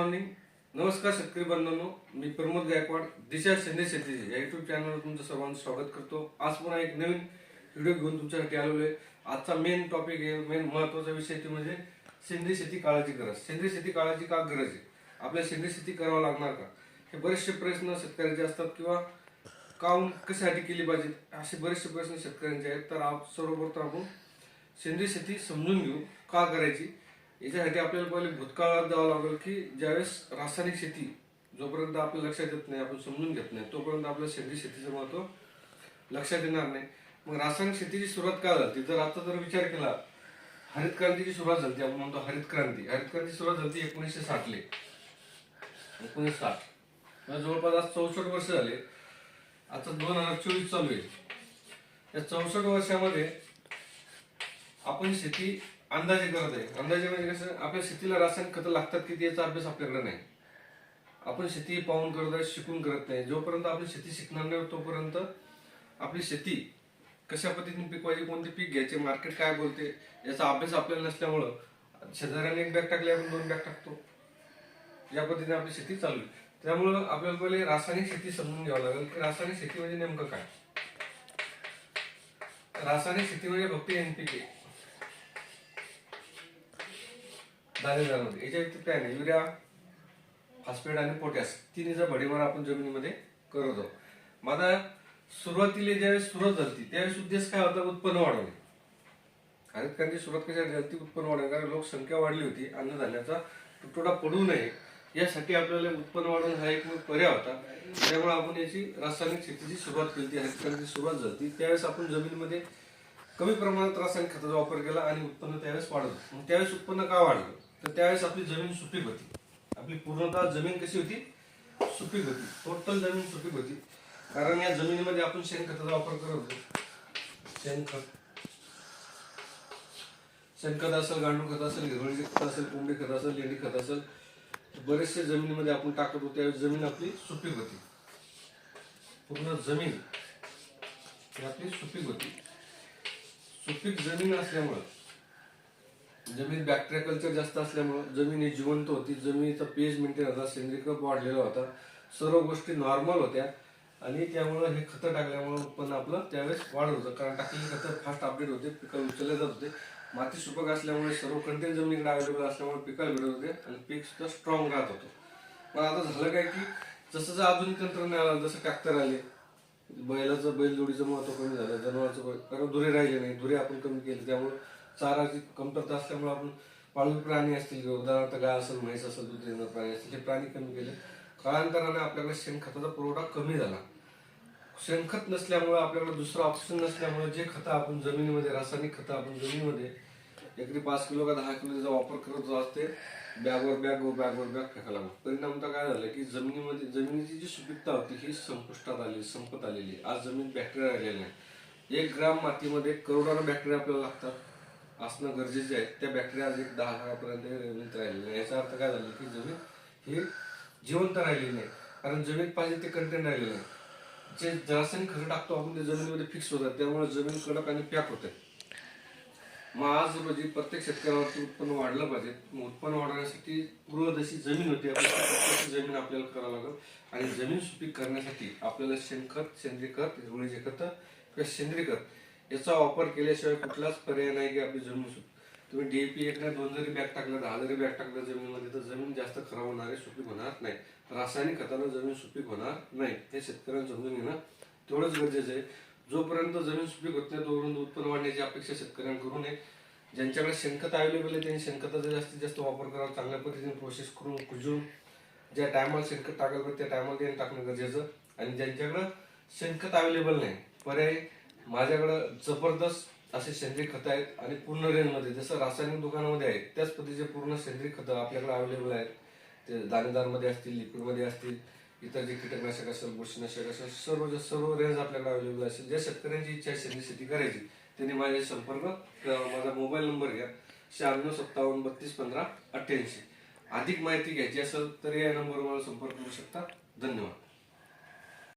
Morning नमस्कार शेतकरी बांधवांनो मी प्रमोद गायकवाड दिशा शिंदे शेती या युट्यूब चॅनलवर तुमचं सर्वांचं स्वागत करतो. आज पुन्हा एक नवीन व्हिडिओ घेऊन तुमच्यासाठी आलेलो आहे. आजचा मेन टॉपिक आहे मेन महत्त्वाचा विषय ते म्हणजे सेंद्रिय शेती काळाची गरज. सेंद्रिय शेती काळाची का गरज आहे? आपल्याला सेंद्रिय शेती करावं लागणार का? हे बरेचसे प्रश्न शेतकऱ्यांचे असतात किंवा काऊन कशासाठी केली पाहिजे असे बरेचसे प्रश्न शेतकऱ्यांचे आहेत. तर आप सर्वप्रथम आपण सेंद्रिय शेती समजून घेऊ. का करायची? याच्यासाठी आपल्याला पहिले भूतकाळात जावं लागेल की ज्यावेळेस रासायनिक शेती जोपर्यंत आपल्या लक्षात येत नाही आपण समजून घेत नाही तोपर्यंत आपल्या सेंद्रिय शेतीचं महत्त्व लक्षात येणार नाही. मग रासायनिक शेतीची सुरुवात का झाली? जर आता जर विचार केला हरित क्रांतीची सुरुवात झाली आपण म्हणतो हरित क्रांती. हरित क्रांती सुरुवात झाली एकोणीसशे साठले एकोणीसशे साठ. म्हणजे जवळपास आज चौसष्ट वर्ष झाले. आता दोन हजार चोवीस चालू आहे. या चौसष्ट वर्षामध्ये आपण शेती अंदाजे करत आहे. अंदाजे म्हणजे कसं आपल्या शेतीला रासायनिक खतं लागतात किती याचा अभ्यास आपल्याकडे नाही. आपण शेती पाहून करत आहे शिकून करत नाही. जोपर्यंत आपली शेती शिकणार नाही तोपर्यंत आपली शेती कशा पद्धतीने पिकवायची कोणते पीक घ्यायचे मार्केट काय बोलते याचा अभ्यास आपल्याला नसल्यामुळं शेजाऱ्याने एक बॅग टाकली आपण दोन बॅग टाकतो. या पद्धतीने आपली शेती चालू आहे. त्यामुळं आपल्याला पहिले रासायनिक शेती समजून घ्यावं लागेल की रासायनिक शेती म्हणजे नेमकं काय? रासायनिक शेती म्हणजे फक्त एनपीके दाणेदारमध्ये याच्या व्यतिरिक्त काय नाही युरिया फॉस्फेट आणि पोटॅश तिन्हीचा भडीमार आपण जमिनीमध्ये करत आहोत. माझा सुरुवातीला ज्यावेळेस सुरुवात झाली त्यावेळेस उद्देश काय होता? उत्पन्न वाढवणे. हरित क्रांती सुरुवात कशासाठी झाली? उत्पन्न वाढवणे. कारण लोकसंख्या वाढली होती अन्नधान्याचा तुटवडा पडू नये यासाठी आपल्याला उत्पन्न वाढवणं हा एक पर्याय होता. त्यामुळे आपण याची रासायनिक शेतीची सुरुवात केली होती. हरित सुरुवात झाली त्यावेळेस आपण जमिनीमध्ये कमी प्रमाणात रासायनिक खताचा वापर केला आणि उत्पन्न त्यावेळेस वाढलं मग त्यावेळेस उत्पन्न का वाढलं? तर त्यावेळेस आपली जमीन सुपीक होती. आपली पूर्णतः जमीन कशी होती? सुपीक होती. टोटल जमीन सुपीक होती. कारण या जमिनीमध्ये आपण शेणखताचा वापर करत होतो. शेणखत. शेणखत असेल गांडूळ खत असेल हिरवळीचे खत असेल कोंबडी खत असेल लेंडी खत असेल बरेचसे जमिनीमध्ये आपण टाकत होतो. त्यावेळेस जमीन आपली सुपीक होती. पूर्ण जमीन ही आपली सुपीक होती. सुपीक जमीन असल्यामुळं जमीन बॅक्टेरिया कल्चर जास्त असल्यामुळं जमीन ही जिवंत होती. जमिनीचा पेज मेंटेन होता सेंद्रिय खत वाढलेला होता. सर्व गोष्टी नॉर्मल होत्या. आणि त्यामुळं हे खतं टाकल्यामुळं उत्पन्न आपलं त्यावेळेस वाढत होतं. कारण टाकलेली खतं फास्ट अपडेट होते पिकं उचलले जात होते. माती सुपक असल्यामुळे सर्व कंटेन जमिनीकडे अवेलेबल असल्यामुळे पिकाला भेटत होते आणि पीक सुद्धा स्ट्रॉंग राहत होतं. पण आता झालं काय की जसं जसं आधुनिक तंत्रज्ञान आलं जसं ट्रॅक्टर आले बैलाचं बैलजोडीचं महत्त्व कमी झालं जनावरचं कारण दुरे राहिले नाही. धुरे आपण कमी केले त्यामुळे चाराची कमतरता असल्यामुळे आपण पाळीव प्राणी असतील उदाहरणार्थ गाय असेल म्हैस असेल दूध देणारे प्राणी असतील हे प्राणी कमी केले. काळांतराने आपल्याकडे शेणखताचा पुरवठा कमी झाला. शेणखत नसल्यामुळे आपल्याकडे दुसरं ऑप्शन नसल्यामुळे जे खतं आपण जमिनीमध्ये रासायनिक खतं आपण जमिनीमध्ये एकरी पाच किलो का दहा किलो त्याचा वापर करत जो असते बॅगवर बॅग बॅगवर बॅग फेकायला लागतो परिणामतः काय झालं की जमिनीमध्ये जमिनीची जी सुपीकता होती ही संपुष्टात आली संपत आलेली आहे. आज जमीन बॅक्टेरिया राहिलेली नाही एक ग्राम मातीमध्ये करोडानं बॅक्टेरिया आपल्याला लागतात. असणं गरजेचे आहे. त्या बॅक्टेरिया आज एक दहा लाखापर्यंत जिवंत राहिलेले नाही याचा अर्थ काय झाला की जमीन ही जिवंत राहिलेली नाही. कारण जमीन पाहिजे ते कंटेंट राहिलेलं नाही. जे रासायनिक खरं टाकतो आपण ते जमिनीमध्ये फिक्स होतात. त्यामुळे जमीन कडक आणि पॅक होते. मग आज रोजी प्रत्येक शेतकऱ्यावरती उत्पन्न वाढलं पाहिजे. मग उत्पन्न वाढवण्यासाठी पूर्वदशी जमीन होती. आपल्याला जमीन आपल्याला करावं लागेल. आणि जमीन सुपीक करण्यासाठी आपल्याला शेणखत सेंद्रिय खत हिरवळीचे खत किंवा सेंद्रिय खत याचा वापर केल्याशिवाय कुठलाच पर्याय नाही की आपली जमीन सुपीक तुम्ही डीएपी एक नाही दोन जरी बॅग टाकलं दहा जरी बॅग टाकलं जमिनीमध्ये तर जमीन जास्त खराब होणार आहे सुपीक होणार नाही. रासायनिक खतानं जमीन सुपीक होणार नाही. हे शेतकऱ्यांना समजून घेणं तेवढंच गरजेचं आहे. जोपर्यंत जमीन सुपीक होत नाही तोपर्यंत उत्पन्न वाढण्याची अपेक्षा शेतकऱ्यांकडून करू नये. ज्यांच्याकडे शेणखत अवेलेबल आहे त्यांनी शेणखताचा जास्तीत जास्त वापर करावा. चांगल्या पद्धतीने प्रोसेस करून कुजून ज्या टायमाला शेणखत टाकायला पाहिजे त्या टायमाला त्यांनी टाकणं गरजेचं. आणि ज्यांच्याकडं शेणखत अवेलेबल नाही पर्याय माझ्याकडं जबरदस्त असे सेंद्रिय खतं आहेत आणि पूर्ण रेंजमध्ये जसं रासायनिक दुकानामध्ये आहेत त्याच पद्धतीचे पूर्ण सेंद्रिय खतं आपल्याकडे अवेलेबल आहेत. ते दाणेदारमध्ये असतील लिक्विडमध्ये असतील इतर जे कीटकनाशक असेल बुरशीनाशक असेल सर्व सर्व रेंज आपल्याकडे अवेलेबल असेल. ज्या शेतकऱ्यांची इच्छा आहे सेंद्रिय शेती करायची त्यांनी माझे संपर्क माझा मोबाईल नंबर घ्या. शहाण्णव सत्तावन्न बत्तीस पंधरा अठ्ठ्याऐंशी. अधिक माहिती घ्यायची असेल तर या नंबरवर मला संपर्क करू शकता. धन्यवाद.